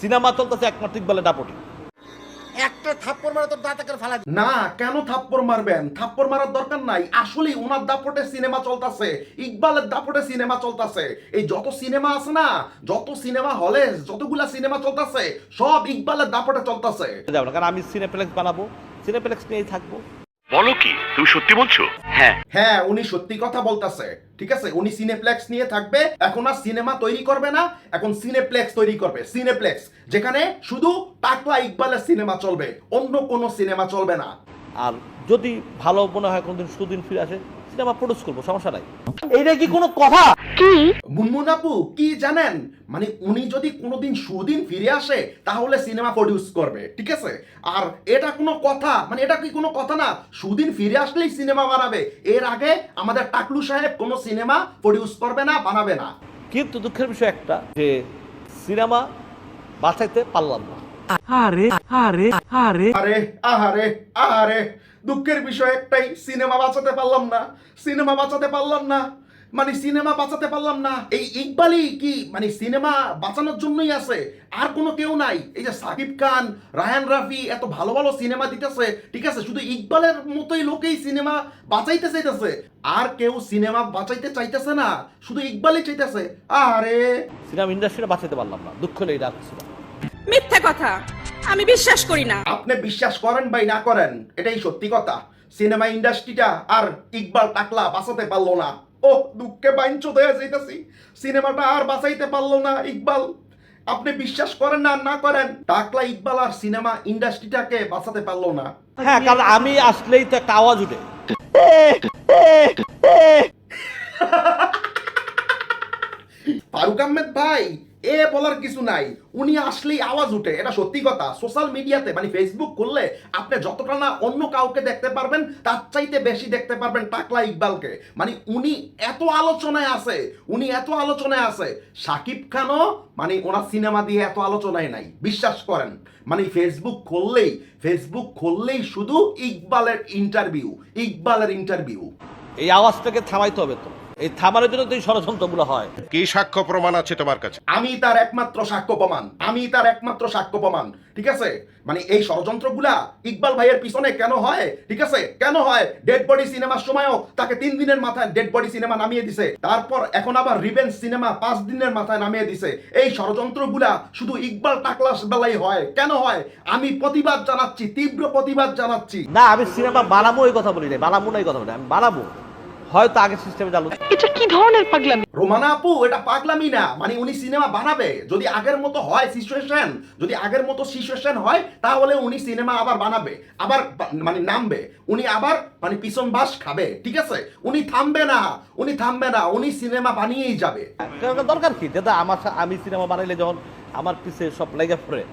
Cinema চলতেছে একমাত্র ইকবালের দাপটি। একটা থাপ্পড় মারা তোর দাঁতে করে না কেন থাপ্পড় মারবেন? থাপ্পড় মারার দরকার নাই। আসলে ওনার দাপটে সিনেমা চলতেছে। ইকবালের দাপটে সিনেমা চলতেছে। এই যত সিনেমা আছে না যত সিনেমা হলে যতগুলা সিনেমা চলতেছে সব ইকবালের দাপটে চলতেছে। কারণ আমি সিনেপ্লেক্স বানাবো। সিনেপ্লেক্স নিয়েই থাকব। বলো কি তুমি সত্যি বলছো? হ্যাঁ। হ্যাঁ উনি সত্যি কথা বলতাছে। ঠিক আছে? উনি সিনেপ্লেক্স নিয়ে থাকবে। এখন আর সিনেমা তৈরি করবে না। এখন সিনেপ্লেক্স তৈরি করবে। সিনেপ্লেক্স যেখানে শুধু টাকলা ইকবালের সিনেমা চলবে। অন্য কোনো সিনেমা চলবে না। আর যদি ভালো মনে হয় কোনোদিন সুদিন ফিরে আসে। সিনেমা প্রডিউস করব সমস্যা নাই। এইটা কি কোনো কথা? মুনমুন আপু কি জানেন? মানে উনি যদি কোনোদিন সুদিন ফিরে আসে তাহলে সিনেমা প্রডিউস করবে ঠিক আছে? আর এটা কোনো কথা? মানে এটা কি কোনো কথা না? সুদিন ফিরে আসলেই সিনেমা বানাবে। এর আগে আমাদের টাকলু সাহেব কোনো সিনেমা প্রডিউস করবে না বানাবে না। কিন্তু দুঃখের বিষয় একটা যে সিনেমা বাঁচাইতে পারলাম না। আরে আহারে আহারে। দুঃখের বিষয় একটাই সিনেমা বাঁচাতে পারলাম না। সিনেমা বাঁচাতে পারলাম না। মানে সিনেমা বাঁচাতে পারলাম না। এই ইকবালই কি? মানে সিনেমা বাঁচানোর জন্যই আছে। আর কোনো কেউ নাই। এই যে সাকিব খান রায়ান রাফি এত ভালো ভালো সিনেমা দিতেছে ঠিক আছে? শুধু ইকবালের মতোই লোকেই সিনেমা বাঁচাইতে চাইতেছে। আর কেউ সিনেমা বাঁচাইতে চাইতেছে না। শুধু ইকবালই চাইতেছে। আরে সিনেমা ইন্ডাস্ট্রিটা বাঁচাইতে পারলাম না। দুঃখ হলে এটা ছিল মিথ্যা কথা। আমি বিশ্বাস করি না। আপনি বিশ্বাস করেন ভাই না করেন এটাই সত্যি কথা। সিনেমা ইন্ডাস্ট্রিটা আর ইকবাল টাকলা বাঁচাতে পারল না। ও দুঃখে বাইঞ্চ হয়ে যাইতেছি। সিনেমাটা আর বাঁচাইতে পারল না ইকবাল। আপনি বিশ্বাস করেন না আর না করেন টাকলা ইকবাল আর সিনেমা ইন্ডাস্ট্রিটাকে বাঁচাতে পারল না। হ্যাঁ কারণ আমি আসলেই তো একটা আওয়াজ উঠে। ফারুক আহমেদ ভাই এ বলার কিছু নাই। উনি আসলেই আওয়াজ উঠে। এটা সত্যি কথা। সোশ্যাল মিডিয়াতে মানে ফেসবুক করলে আপনি যতটা না অন্য কাউকে দেখতে পারবেন, তার চাইতে বেশি দেখতে পারবেন টাকলা ইকবালকে। মানে উনি এত আলোচনায় আছে, উনি এত আলোচনায় আছে। সাকিব খানও মানে ওনার সিনেমা দিয়ে এত আলোচনায় নাই। বিশ্বাস করেন। মানে ফেসবুক খুললেই ফেসবুক খুললেই শুধু ইকবালের ইন্টারভিউ ইকবালের ইন্টারভিউ এই আওয়াজটাকে থামাইতে হবে তো। এই থামানোর জন্য তো এই ষড়যন্ত্রগুলো হয়। কি সাক্ষ্য প্রমাণ আছে তোমার কাছে? আমি তার একমাত্র সাক্ষ্য প্রমাণ। আমি তার একমাত্র সাক্ষ্য প্রমাণ। ঠিক আছে? মানে এই ষড়যন্ত্রগুলা ইকবাল ভাইয়ের পিছনে কেন হয়? ঠিক আছে? কেন হয়? ডেড বডি সিনেমার সময়ও তাকে তিন দিনের মাথায় ডেড বডি সিনেমা নামিয়ে দিছে। তারপর এখন আবার রিভেন্স সিনেমা পাঁচ দিনের মাথায় নামিয়ে দিছে। এই ষড়যন্ত্রগুলা শুধু ইকবাল টাকলাস বেলাই হয়। কেন হয়? আমি প্রতিবাদ জানাচ্ছি তীব্র প্রতিবাদ জানাচ্ছি। না আমি সিনেমা বানাবো এই কথা বলি নাই। বানাবো না এই কথা বলি আমি বানাবো। হয়তো আগের সিস্টেমে চালু এটা কি ধরনের পাগলামি? রোমানা আপু এটা পাগলামি না। মানে উনি সিনেমা বানাবে। যদি আগের মতো হয় সিচুয়েশন যদি আগের মতো সিচুয়েশন হয় তাহলে উনি সিনেমা আবার বানাবে। আবার মানে নামবে। উনি আবার মানে পিছন বাস খাবে ঠিক আছে? উনি থামবে না। উনি থামবে না। উনি সিনেমা বানিয়েই যাবে। দরকার কি? দাদা আমার আমি সিনেমা বানাইলে যখন আমার পিছে সব লেগে পড়ে।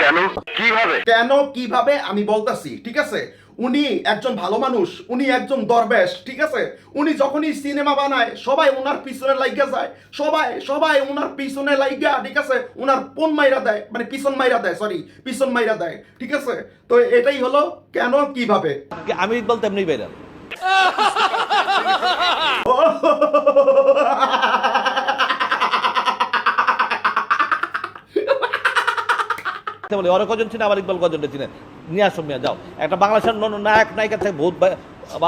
কেন? কীভাবে? কেন কীভাবে? আমি বলতাছি ঠিক আছে? উনি একজন ভালো মানুষ উনি একজন দরবেশ ঠিক আছে? উনি যখনই সিনেমা বানায় সবাই ওনার পিছনে লাইগা যায়। সবাই সবাই ওনার পিছনে লাইগা ঠিক আছে? ওনার পোন মাইরা দেয় মানে পিছন মাইরা দেয় সরি পিছন মাইরা দেয় ঠিক আছে? তো এটাই হলো কেন কীভাবে? আমি ইকবাল তেমনি বেরাল বলে ওরা কজন চিনে? আবার ইকবাল কজনটা চিনে? নিয়ে আসো মিয়া যাও। একটা বাংলাদেশের নায়ক নায়িকা থেকে বহুত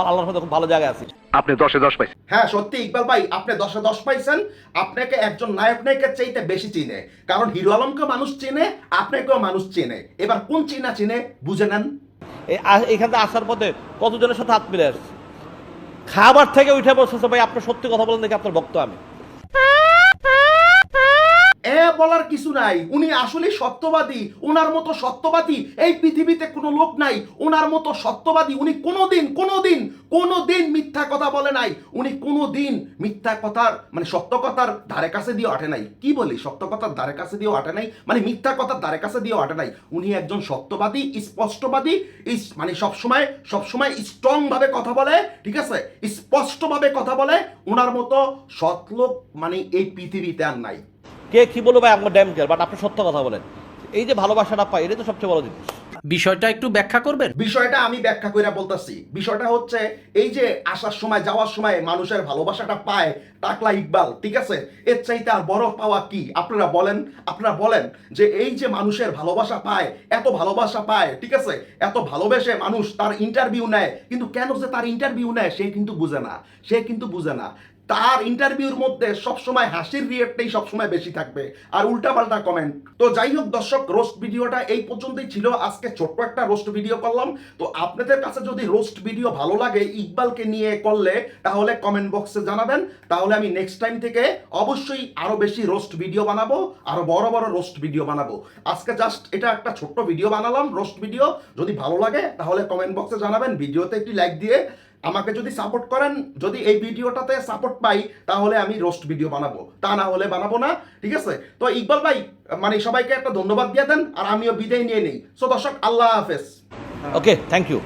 আল্লাহর মধ্যে খুব ভালো জায়গায় আছি। আপনি দশে দশ পাইছেন। হ্যাঁ সত্যি ইকবাল ভাই আপনি দশে দশ পাইছেন। আপনাকে একজন নায়ক নায়িকার চাইতে বেশি চিনে। কারণ হিরো আলমকে মানুষ চেনে আপনাকেও মানুষ চেনে। এবার কোন চিনা চিনে বুঝে নেন। থেকে আসার পথে কতজনের সাথে হাত মিলে আসছে খাবার থেকে উঠে বসেছে ভাই আপনি সত্যি কথা বলেন দেখি আপনার ভক্ত আমি। বলার কিছু নাই। উনি আসলে সত্যবাদী ওনার মতো সত্যবাদী এই পৃথিবীতে কোনো লোক নাই। ওনার মতো সত্যবাদী উনি কোনোদিন কোনোদিন কোনোদিন মিথ্যা কথা বলে নাই। উনি কোনোদিন মিথ্যা কথার মানে সত্য কথার ধারে কাছে দিয়ে আটে নাই। কি বলি? সত্য কথার ধারে কাছে দিয়েও আটে নাই? মানে মিথ্যা কথার ধারে কাছে দিয়েও আটে নাই। উনি একজন সত্যবাদী, স্পষ্টবাদী মানে সবসময় সবসময় স্ট্রং ভাবে কথা বলে, ঠিক আছে? স্পষ্টভাবে কথা বলে ওনার মতো সৎ লোক মানে এই পৃথিবীতে আর নাই। কে কি বলব ভাই আমার ড্যাম কেয়ার বাট আপনি সত্য কথা বলেন। এই যে ভালোবাসাটা পাই এটাই তো সবচেয়ে বড় জিনিস। বিষয়টা একটু ব্যাখ্যা করবেন? বিষয়টা আমি ব্যাখ্যা করে বলতেছি। বিষয়টা হচ্ছে এই যে আসার সময় যাওয়ার সময় মানুষের ভালোবাসাটা পায় টাকলা ইকবাল ঠিক আছে? এর চাইতে আর বড় পাওয়া কি? আপনারা বলেন আপনারা বলেন যে এই যে মানুষের ভালোবাসা পায় এত ভালোবাসা পায় ঠিক আছে? এত ভালোবেসে মানুষ তার ইন্টারভিউ নেয় কিন্তু কেন যে তার ইন্টারভিউ নেয় সে কিন্তু বুঝে না। সে কিন্তু বুঝে না। তার ইন্টারভিউর মধ্যে সবসময় হাসির রিয়েক্টটাই সবসময় বেশি থাকবে। আর উল্টাপাল্টা কমেন্ট তো যাই হোক দর্শক রোস্ট ভিডিওটা এই পর্যন্তই ছিল। আজকে ছোট্ট একটা রোস্ট ভিডিও করলাম। তো আপনাদের কাছে যদি রোস্ট ভিডিও ভালো লাগে ইকবালকে নিয়ে করলে, তাহলে কমেন্ট বক্সে জানাবেন। তাহলে আমি নেক্সট টাইম থেকে অবশ্যই আরও বেশি রোস্ট ভিডিও বানাবো, আরও বড় বড় রোস্ট ভিডিও বানাবো। আজকে জাস্ট এটা একটা ছোট্ট ভিডিও বানালাম রোস্ট ভিডিও যদি ভালো লাগে, তাহলে কমেন্ট বক্সে জানাবেন। ভিডিওতে একটি লাইক দিয়ে আমাকে যদি সাপোর্ট করেন, যদি এই ভিডিওটাতে সাপোর্ট পাই, তাহলে আমি রোস্ট ভিডিও বানাবো। তা না হলে বানাবো না, ঠিক আছে? তো ইকবাল ভাই মানে সবাইকে একটা ধন্যবাদ দিয়ে দেন, আর আমিও বিদায় নিয়ে নিই। সো দর্শক, আল্লাহ হাফেজ। Okay thank you